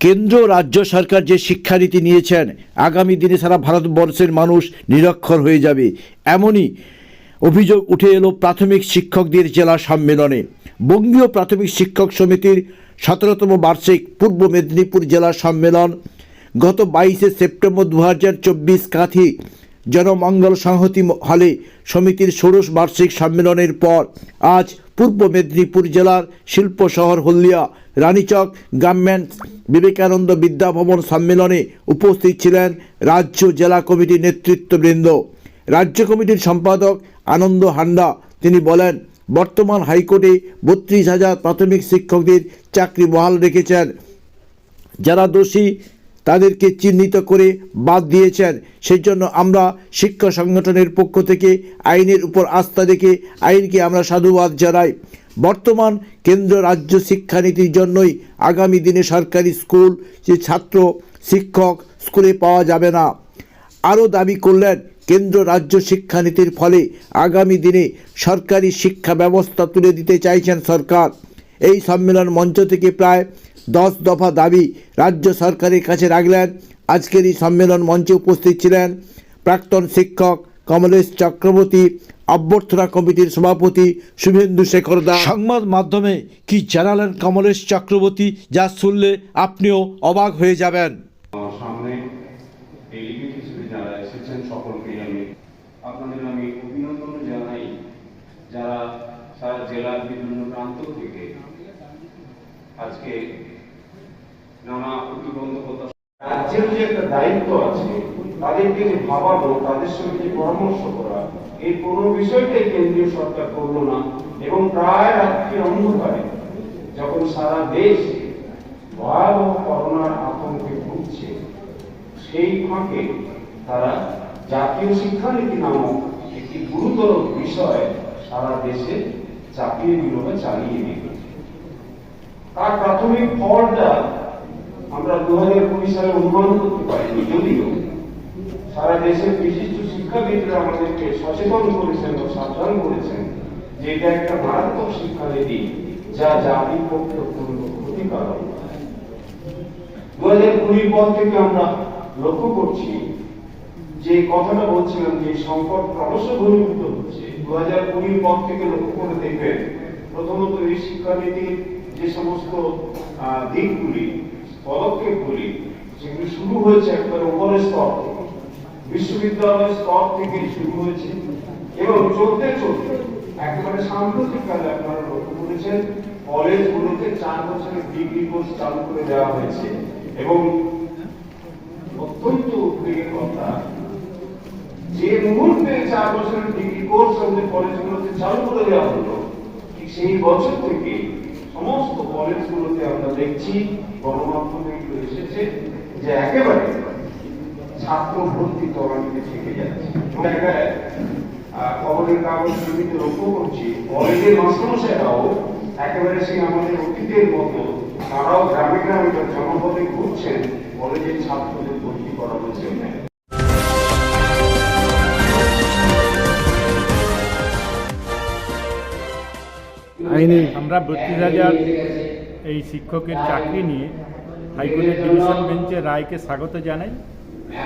কেন্দ্র রাজ্য সরকার যে শিক্ষানীতি নিয়েছেন, আগামী দিনে সারা ভারতবর্ষের মানুষ নিরক্ষর হয়ে যাবে। এমনই অভিযোগ উঠে এলো প্রাথমিক শিক্ষকদের জেলা সম্মেলনে। বঙ্গীয় প্রাথমিক শিক্ষক সমিতির সতেরোতম বার্ষিক পূর্ব মেদিনীপুর জেলা সম্মেলন গত বাইশে সেপ্টেম্বর দু হাজার চব্বিশ কাঁথি জনমঙ্গল সংহতি হলে সমিতির ষোড়শ বার্ষিক সম্মেলনের পর আজ পূর্ব মেদিনীপুর জেলার শিল্প শহর হলদিয়া। রানীচক গার্মেন্টস বিবেকানন্দ বিদ্যাভবন সম্মেলনে উপস্থিত ছিলেন রাজ্য জেলা কমিটির নেতৃত্ববৃন্দ। রাজ্য কমিটির সম্পাদক আনন্দ হান্ডা। তিনি বলেন, বর্তমান হাইকোর্টে বত্রিশ হাজার প্রাথমিক শিক্ষকদের চাকরি বহাল রেখেছেন। যারা দোষী তাদেরকে চিহ্নিত করে বাদ দিয়েছেন। সেই জন্য আমরা শিক্ষা সংগঠনের পক্ষ থেকে আইনের উপর আস্থা রেখে আইনকে আমরা সাধুবাদ জানাই। বর্তমান কেন্দ্র রাজ্য শিক্ষানীতির জন্যই আগামী দিনে সরকারি স্কুল, যে ছাত্র, শিক্ষক স্কুলে পাওয়া যাবে না। আরও দাবি করলেন, কেন্দ্র রাজ্য শিক্ষানীতির ফলে আগামী দিনে সরকারি শিক্ষা ব্যবস্থা তুলে দিতে চাইছেন সরকার। এই সম্মেলন মঞ্চ থেকে প্রায় দশ দফা দাবি রাজ্য সরকারের কাছে রাখলেন। আজকের এই সম্মেলন মঞ্চে উপস্থিত ছিলেন প্রাক্তন শিক্ষক কমলেশ চক্রবর্তী অভ্যর্থনা কমিটির সভাপতি শুভেন্দু শেখর দাস সংবাদ মাধ্যমে কি জানালেন কমলেশ চক্রবর্তী যা শুনলে আপনিও অবাক হয়ে যাবেন। সামনে ডেলিগেট হিসেবে যারা এসেছেন সকলকে আমি আপনাদের আমি অভিনন্দন জানাই। যারা সারা জেলার বিভিন্ন প্রান্ত থেকে আজকে নানা প্রতিবন্ধকতা রাজ্যের যে একটা দায়িত্ব আছে, তাদেরকে যে ভাবানো তাদের সঙ্গে যে পরামর্শ করা, এই কোনো বিষয়টাই কেন্দ্রীয় সরকার করল না। এবং প্রায় রাত্রি অন্ধকারে যখন সারা দেশ ভয়াবহ করোনার আতঙ্কে ভুগছে, সেই ফাঁকে তারা জাতীয় শিক্ষানীতি নামক একটি গুরুতর বিষয় সারা দেশে চাপিয়ে দিল বা চালিয়ে দিল তার প্রাথমিক ফলটা আমরা দু হাজার কুড়ি সালে অনুমান করতে পারিনি, যদিও সারা দেশের বিশিষ্ট শিক্ষাবিদরা আমাদেরকে সচেতন করেছেন ও সাবধান করেছেন যে এটা একটা মারাত্মক শিক্ষানীতি যা জাতির পক্ষে অত্যন্ত ক্ষতিকারক দু হাজার কুড়ির পর থেকে আমরা লক্ষ্য করছি যে কথাটা বলছিলাম যে সংকট ক্রমশ ঘনীভূত হচ্ছে। দু হাজার কুড়ির পর থেকে লক্ষ্য করে দেখবেন প্রথমত এই শিক্ষানীতির যে সমস্ত দিকগুলি পদক্ষেপগুলি সেগুলি শুরু হয়েছে একবার উপরের স্তর থেকে, বিশ্ববিদ্যালয়ের স্তর থেকে শুরু হয়েছে এবং চলতে চলতে একেবারে সাম্প্রতিককালে আপনারা লক্ষ্য করেছেন, কলেজগুলোতে চার বছরের ডিগ্রি কোর্স চালু করে দেওয়া হয়েছে এবং অত্যন্ত উদ্বেগের কথা, যে মুহূর্তে চার বছরের ডিগ্রি কোর্স আমাদের কলেজগুলোতে চালু করে দেওয়া হলো, ঠিক সেই বছর থেকে সমস্ত কলেজগুলোতে আমরা দেখছি গণমাধ্যমে এসেছে যে একেবারে ছাত্র ভর্তি তলানিতে থেকে যাচ্ছে জায়গায় খবরের কাগজ টিভিতে লক্ষ্য করছি, কলেজের মাস্টারমশাইরাও একেবারে সেই আমাদের অতীতের মতো, তারাও গ্রামে গ্রামে জনপদে ঘুরছেন, কলেজের ছাত্রদের ভর্তি জন্য। আইনে, আমরা বত্রিশ হাজার এই শিক্ষকের চাকরি নিয়ে হাইকোর্টের ডিভিশন বেঞ্চের রায়কে স্বাগত জানাই।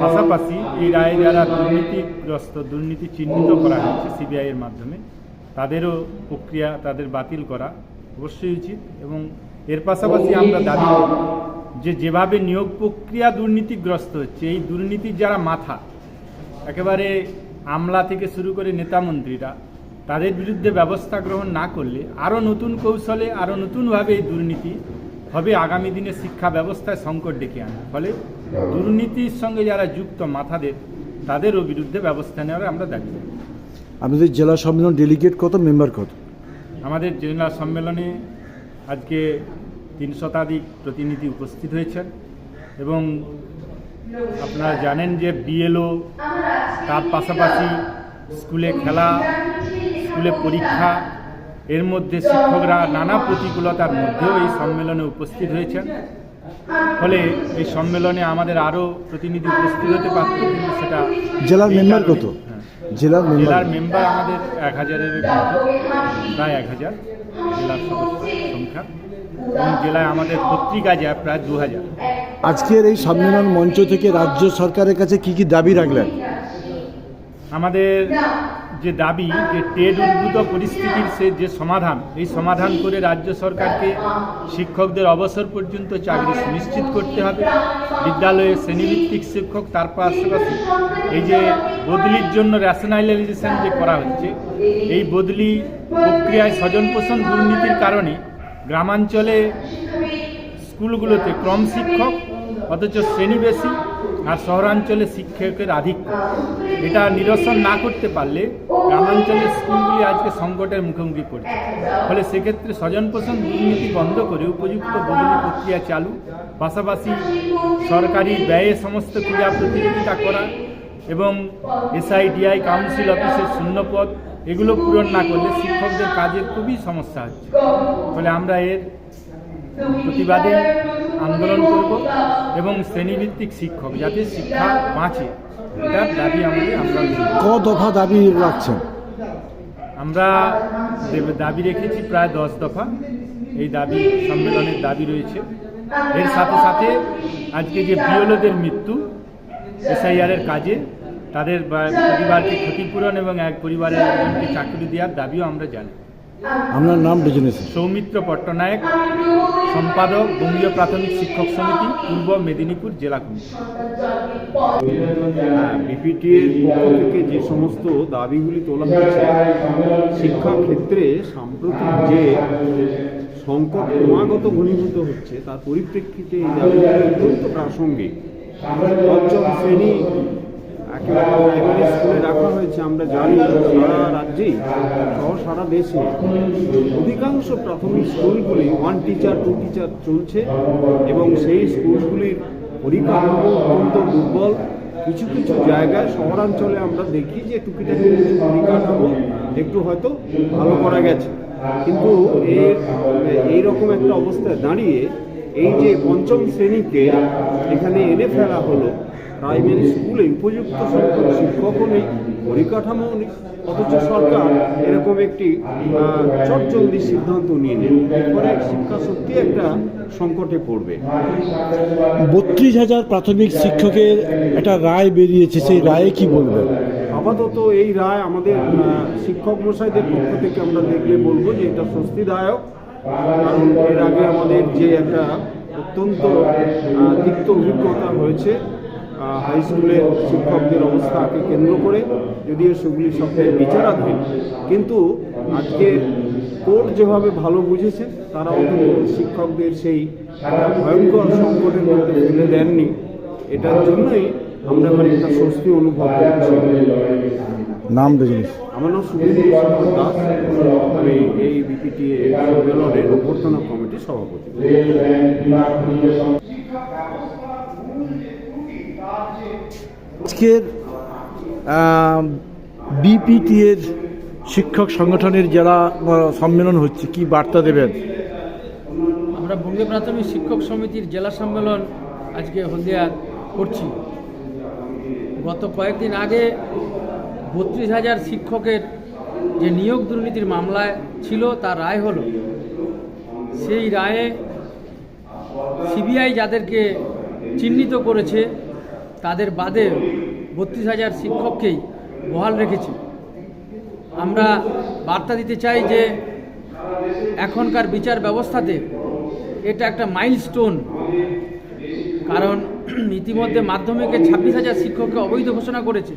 পাশাপাশি এই রায়ে যারা দুর্নীতিগ্রস্ত, দুর্নীতি চিহ্নিত করা হয়েছে সিবিআইয়ের মাধ্যমে, তাদেরও প্রক্রিয়া তাদের বাতিল করা অবশ্যই উচিত এবং এর পাশাপাশি আমরা দাবি যে যেভাবে নিয়োগ প্রক্রিয়া দুর্নীতিগ্রস্ত হচ্ছে, এই দুর্নীতির যারা মাথা, একেবারে আমলা থেকে শুরু করে নেতামন্ত্রীরা তাদের বিরুদ্ধে ব্যবস্থা গ্রহণ না করলে আরও নতুন কৌশলে আরও নতুনভাবে এই দুর্নীতি হবে আগামী দিনে শিক্ষা ব্যবস্থায় সংকট ডেকে আনে ফলে দুর্নীতির সঙ্গে যারা যুক্ত মাথাদের তাদেরও বিরুদ্ধে ব্যবস্থা নেওয়ার আমরা দাবি করি। আপনাদের জেলা সম্মেলন ডেলিগেট কত মেম্বার কত আমাদের জেলা সম্মেলনে আজকে তিন শতাধিক প্রতিনিধি উপস্থিত হয়েছেন এবং আপনারা জানেন যে বিএলও তার পাশাপাশি স্কুলে খেলা স্কুলে পরীক্ষা এর মধ্যে শিক্ষকরা নানা প্রতিকূলতার মধ্যেও এই সম্মেলনে উপস্থিত হয়েছেন। ফলে এই সম্মেলনে আমাদের আরও প্রতিনিধি উপস্থিত হতে পারত কিন্তু সেটা জেলার মেম্বার কত? হ্যাঁ। জেলার জেলার মেম্বার আমাদের এক হাজারের মতো প্রায় এক হাজার জেলার সদস্য সংখ্যা। এবং জেলায় আমাদের পত্রিকা যায় প্রায় দু হাজার। আজকের এই সম্মেলন মঞ্চ থেকে রাজ্য সরকারের কাছে কি কি দাবি রাখলেন? আমাদের যে দাবি যে টেট উদ্ভূত পরিস্থিতির সে যে সমাধান, এই সমাধান করে রাজ্য সরকারকে শিক্ষকদের অবসর পর্যন্ত চাকরি সুনিশ্চিত করতে হবে। বিদ্যালয়ে শ্রেণীভিত্তিক শিক্ষক, তার পাশাপাশি এই যে বদলির জন্য রেশনালাইজেশন যে করা হচ্ছে, এই বদলি প্রক্রিয়ায় স্বজন পোষণ দুর্নীতির কারণে গ্রামাঞ্চলে স্কুলগুলোতে কম শিক্ষক, অথচ শ্রেণি বেশি আর শহরাঞ্চলে শিক্ষকের আধিক্য। এটা নিরসন না করতে পারলে গ্রামাঞ্চলের স্কুলগুলি আজকে সংকটের মুখোমুখি পড়ছে। ফলে সেক্ষেত্রে স্বজন পোষণ দুর্নীতি বন্ধ করে উপযুক্ত বদলি প্রক্রিয়া চালু, পাশাপাশি সরকারি ব্যয়ে সমস্ত ক্রীড়া প্রতিযোগিতা করা এবং এসআইডিআই কাউন্সিল অফিসের শূন্যপদ, এগুলো পূরণ না করলে শিক্ষকদের কাজের খুবই সমস্যা হচ্ছে। ফলে আমরা এর প্রতিবাদে আন্দোলন করব এবং শ্রেণীভিত্তিক শিক্ষক যাতে শিক্ষা বাঁচে। এটার দাবি আমাদের আমরা নেব। ক দফা দাবি রাখছেন? আমরা দাবি রেখেছি প্রায় দশ দফা। এই দাবি সম্মেলনের দাবি রয়েছে। এর সাথে সাথে আজকে যে বিওলোদের মৃত্যু এসআইআরের কাজে তাদের পরিবারকে ক্ষতিপূরণ এবং এক পরিবারের একজনকে চাকরি দেওয়ার দাবিও আমরা জানি। আপনার নাম বিজনেস সৌমিত্র পট্টনায়ক, সম্পাদক, বঙ্গীয় প্রাথমিক শিক্ষক সমিতি, পূর্ব মেদিনীপুর জেলা কমিটি। বিপিটির পক্ষ থেকে যে সমস্ত দাবিগুলি তোলা হয়েছে, শিক্ষা ক্ষেত্রে সাম্প্রতিক যে সংকট ক্রমাগত ঘনীভূত হচ্ছে, তার পরিপ্রেক্ষিতে এই দাবিগুলি অত্যন্ত প্রাসঙ্গিক। পঞ্চম শ্রেণি স্কুলে রাখা হয়েছে, আমরা জানি সারা রাজ্যেই সারা দেশে অধিকাংশ প্রাথমিক স্কুলগুলি ওয়ান টিচার টু টিচার চলছে এবং সেই স্কুলগুলির পরিকাঠামো অত্যন্ত দুর্বল। কিছু কিছু জায়গায় শহরাঞ্চলে আমরা দেখি যে টুকিটাকি পরিকাঠামো একটু হয়তো ভালো করা গেছে। কিন্তু এর এইরকম একটা অবস্থায় দাঁড়িয়ে এই যে পঞ্চম শ্রেণীকে এখানে এনে ফেলা হলো প্রাইমারি স্কুলে উপযুক্ত সংখ্যক শিক্ষকও নেই পরিকাঠামো নেই। অথচ সরকার এরকম একটি চটজলদি সিদ্ধান্ত নিয়ে নেন এরপরে শিক্ষা সত্যি একটা সংকটে পড়বে। বত্রিশ হাজার প্রাথমিক শিক্ষকের একটা রায় বেরিয়েছে সেই রায়ে কি বলবেন? আপাতত এই রায় আমাদের শিক্ষক মশাইদের পক্ষ থেকে আমরা দেখলে বলব যে এটা স্বস্তিদায়ক কারণ এর আগে আমাদের যে একটা অত্যন্ত তিক্ত অভিজ্ঞতা হয়েছে হাই স্কুলের শিক্ষকদের অবস্থাকে কেন্দ্র করে যদিও সেগুলি সবটাই বিচারাধীন কিন্তু আজকে কোর্ট যেভাবে ভালো বুঝেছে তারাও কিন্তু শিক্ষকদের সেই একটা ভয়ঙ্কর সংকটের মধ্যে ফেলে দেননি। এটার জন্যই আমরা মানে একটা স্বস্তি অনুভব করছি। নাম বিজনেস আমার নাম শেখর দাস। আমি এই বিপিটি সম্মেলনের অভ্যর্থনা কমিটির সভাপতি। আজকের বিপিটি এর শিক্ষক সংগঠনের যারা সম্মেলন হচ্ছে, কি বার্তা দেবেন? আমরা বঙ্গে প্রাথমিক শিক্ষক সমিতির জেলা সম্মেলন আজকে হলদিয়া করছি। গত কয়েকদিন আগে বত্রিশ হাজার শিক্ষকের যে নিয়োগ দুর্নীতির মামলায় ছিল, তার রায় হলো, সেই রায়ে সিবিআই যাদেরকে চিহ্নিত করেছে, তাদের বাদে বত্রিশ হাজার শিক্ষককেই বহাল রেখেছে। আমরা বার্তা দিতে চাই যে এখনকার বিচার ব্যবস্থাতে এটা একটা মাইলস্টোন। কারণ ইতিমধ্যে মাধ্যমিকে ছাব্বিশ হাজার শিক্ষককে অবৈধ ঘোষণা করেছে।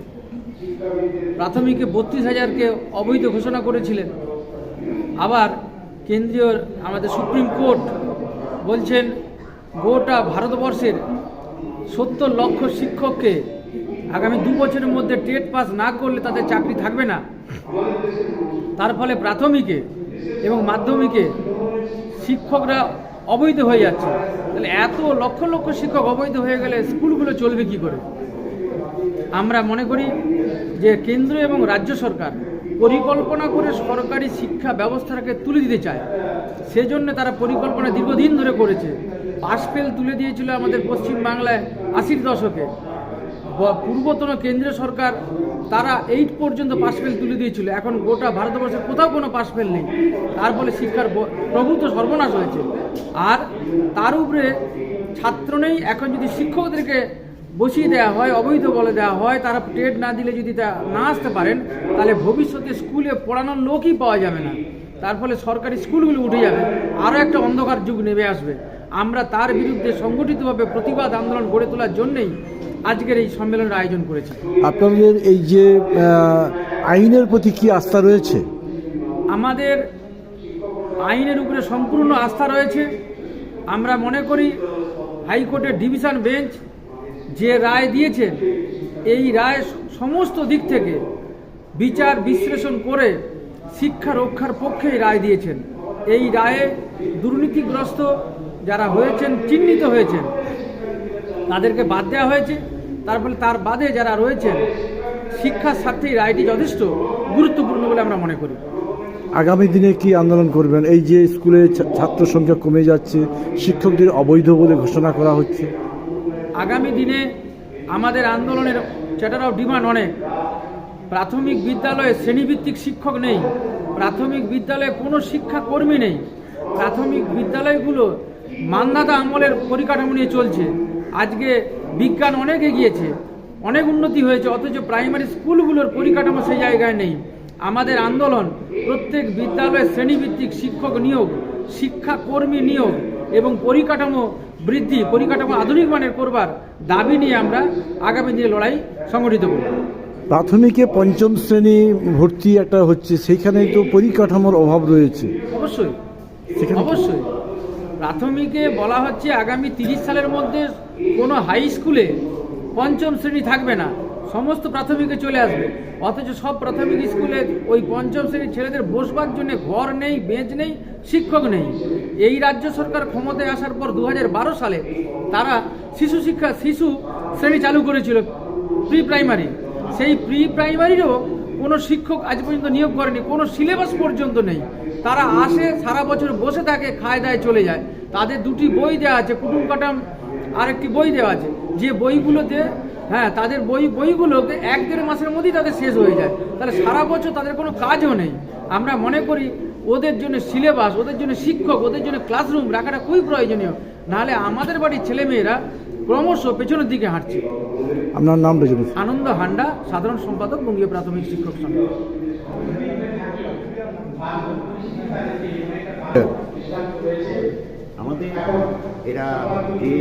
প্রাথমিকে বত্রিশ হাজারকে অবৈধ ঘোষণা করেছিলেন। আবার কেন্দ্রীয় আমাদের সুপ্রিম কোর্ট বলছেন, গোটা ভারতবর্ষের সত্তর লক্ষ শিক্ষককে আগামী দু বছরের মধ্যে টেট পাস না করলে তাদের চাকরি থাকবে না। তার ফলে প্রাথমিকে এবং মাধ্যমিকে শিক্ষকরা অবৈধ হয়ে যাচ্ছে। তাহলে এত লক্ষ লক্ষ শিক্ষক অবৈধ হয়ে গেলে স্কুলগুলো চলবে কি করে? আমরা মনে করি যে কেন্দ্র এবং রাজ্য সরকার পরিকল্পনা করে সরকারি শিক্ষা ব্যবস্থাটাকে তুলে দিতে চায়। সেজন্য তারা পরিকল্পনা দীর্ঘদিন ধরে করেছে। পাস ফেল তুলে দিয়েছিল আমাদের পশ্চিম বাংলায় আশির দশকে। পূর্বতন কেন্দ্রীয় সরকার, তারা এইট পর্যন্ত পাস ফেল তুলে দিয়েছিল। এখন গোটা ভারতবর্ষে কোথাও কোনো পাস ফেল নেই। তার ফলে শিক্ষার প্রভূত সর্বনাশ হয়েছে। আর তার উপরে ছাত্র নেই, এখন যদি শিক্ষকদেরকে বসিয়ে দেওয়া হয়, অবৈধ বলে দেওয়া হয়, তারা টেট না দিলে যদি তা না আসতে পারেন, তাহলে ভবিষ্যতে স্কুলে পড়ানোর লোকই পাওয়া যাবে না। তার ফলে সরকারি স্কুলগুলো উঠে যাবে। আরও একটা অন্ধকার যুগ নেমে আসবে। আমরা তার বিরুদ্ধে সংগঠিতভাবে প্রতিবাদ আন্দোলন গড়ে তোলার জন্যই আজকের এই সম্মেলনের আয়োজন করেছি। আপনাদের এই যে আইনের প্রতি কি আস্থা রয়েছে? আমাদের আইনের উপরে সম্পূর্ণ আস্থা রয়েছে। আমরা মনে করি হাইকোর্টের ডিভিশন বেঞ্চ যে রায় দিয়েছেন এই রায় সমস্ত দিক থেকে বিচার বিশ্লেষণ করে শিক্ষা রক্ষার পক্ষেই রায় দিয়েছেন। এই রায়ে দুর্নীতিগ্রস্ত যারা হয়েছেন চিহ্নিত হয়েছেন তাদেরকে বাদ দেওয়া হয়েছে। তার ফলে তার বাদে যারা রয়েছেন শিক্ষার স্বার্থে রায়টি যথেষ্ট গুরুত্বপূর্ণ বলে আমরা মনে করি। আগামী দিনে কি আন্দোলন করবেন? এই যে স্কুলে ছাত্র সংখ্যা কমে যাচ্ছে শিক্ষকদের অবৈধ বলে ঘোষণা করা হচ্ছে। আগামী দিনে আমাদের আন্দোলনের চ্যাটার অফ ডিমান্ড অনেক। প্রাথমিক বিদ্যালয়ে শ্রেণীভিত্তিক শিক্ষক নেই। প্রাথমিক বিদ্যালয়ে কোনো শিক্ষাকর্মী নেই। প্রাথমিক বিদ্যালয়গুলো মান্দাতা আমলের পরিকাঠামো নিয়ে চলছে। আজকে বিজ্ঞান অনেক এগিয়েছে অনেক উন্নতি হয়েছে অথচ প্রাইমারি স্কুলগুলোর পরিকাঠামো সেই জায়গায় নেই। আমাদের আন্দোলন প্রত্যেক বিদ্যালয়ে শ্রেণীভিত্তিক শিক্ষক নিয়োগ শিক্ষাকর্মী নিয়োগ এবং পরিকাঠামো বৃদ্ধি পরিকাঠামো আধুনিক মানের করবার দাবি নিয়ে আমরা আগামী দিনে লড়াই সংগঠিত করব। প্রাথমিকে পঞ্চম শ্রেণি ভর্তি একটা হচ্ছে সেইখানে তো পরিকাঠামোর অভাব রয়েছে। অবশ্যই সেখানে অবশ্যই। প্রাথমিকে বলা হচ্ছে আগামী তিরিশ সালের মধ্যে কোনো হাই স্কুলে পঞ্চম শ্রেণি থাকবে না। সমস্ত প্রাথমিকে চলে আসবে। অথচ সব প্রাথমিক স্কুলে ওই পঞ্চম শ্রেণির ছেলেদের বসবার জন্য ঘর নেই, বেঞ্চ নেই, শিক্ষক নেই। এই রাজ্য সরকার ক্ষমতায় আসার পর দু হাজার বারো সালে তারা শিশু শিক্ষা, শিশু শ্রেণি চালু করেছিল প্রি প্রাইমারি সেই প্রি প্রাইমারিরও কোনো শিক্ষক আজ পর্যন্ত নিয়োগ করেনি, কোনো সিলেবাস পর্যন্ত নেই। তারা আসে সারা বছর বসে থাকে খায় দায় চলে যায়। তাদের দুটি বই দেওয়া আছে কুটুম কাটাম আরেকটি বই দেওয়া আছে। যে বইগুলোতে হ্যাঁ তাদের বই বইগুলোকে এক দেড় মাসের মধ্যেই তাদের শেষ হয়ে যায়। তাহলে সারা বছর তাদের কোনো কাজও নেই। আমরা মনে করি ওদের জন্য সিলেবাস ওদের জন্য শিক্ষক ওদের জন্য ক্লাসরুম রাখাটা খুবই প্রয়োজনীয়। নাহলে আমাদের বাড়ির ছেলেমেয়েরা ক্রমশ পেছনের দিকে হাঁটছে। আপনার নামটা আনন্দ হান্ডা সাধারণ সম্পাদক বঙ্গীয় প্রাথমিক শিক্ষক সংঘ। আমাদের এরা যে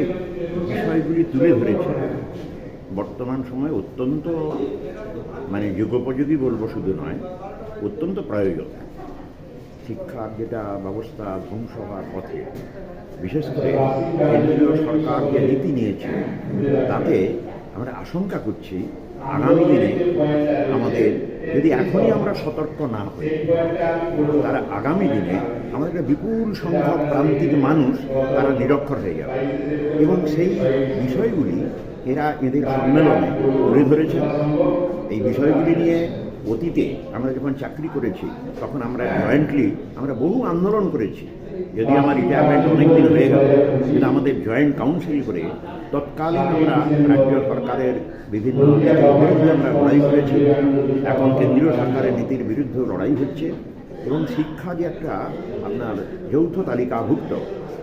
বিষয়গুলি তুলে ধরেছে, বর্তমান সময়ে অত্যন্ত মানে যুগোপযোগী বলব শুধু নয়, অত্যন্ত প্রয়োজন। শিক্ষার যেটা ব্যবস্থা ধ্বংস হওয়ার পথে, বিশেষ করে কেন্দ্রীয় সরকার যে নীতি নিয়েছে, তাতে আমরা আশঙ্কা করছি আগামী দিনে আমাদের যদি এখনই আমরা সতর্ক না হই তারা আগামী দিনে আমাদের একটা বিপুল সংখ্যক প্রান্তিক মানুষ তারা নিরক্ষর হয়ে যাবে। এবং সেই বিষয়গুলি এরা এদের সম্মেলনে তুলে ধরেছে। এই বিষয়গুলি নিয়ে অতীতে আমরা যখন চাকরি করেছি, তখন আমরা জয়েন্টলি আমরা বহু আন্দোলন করেছি। যদি আমার রিটায়ারমেন্ট অনেকদিন হয়ে গেল কিন্তু আমাদের জয়েন্ট কাউন্সিল করে তৎকালীন আমরা রাজ্য সরকারের বিভিন্ন বিরুদ্ধে আমরা লড়াই করেছি এখন কেন্দ্রীয় সরকারের নীতির বিরুদ্ধে লড়াই হচ্ছে এবং শিক্ষা যে একটা আপনার যৌথ তালিকাভুক্ত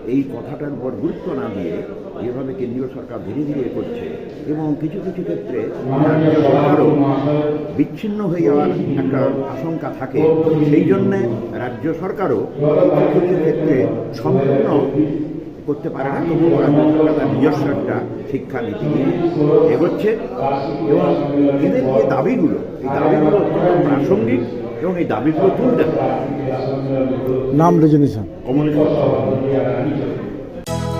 এই কথাটার উপর গুরুত্ব না দিয়ে যেভাবে কেন্দ্রীয় সরকার ধীরে ধীরে করছে এবং কিছু কিছু ক্ষেত্রে রাজ্য সরকারও বিচ্ছিন্ন হয়ে যাওয়ার একটা আশঙ্কা থাকে। সেই জন্যে রাজ্য সরকারও কিছু কিছু ক্ষেত্রে সম্পূর্ণ করতে পারে না সরকার তার নিজস্ব একটা শিক্ষা নীতি নিয়ে এগোচ্ছে এবং এদের যে দাবিগুলো এই দাবিগুলো প্রাসঙ্গিক এবং এই দাবিগুলো তুলতে নাম রেজনেশন কমলেশ্বর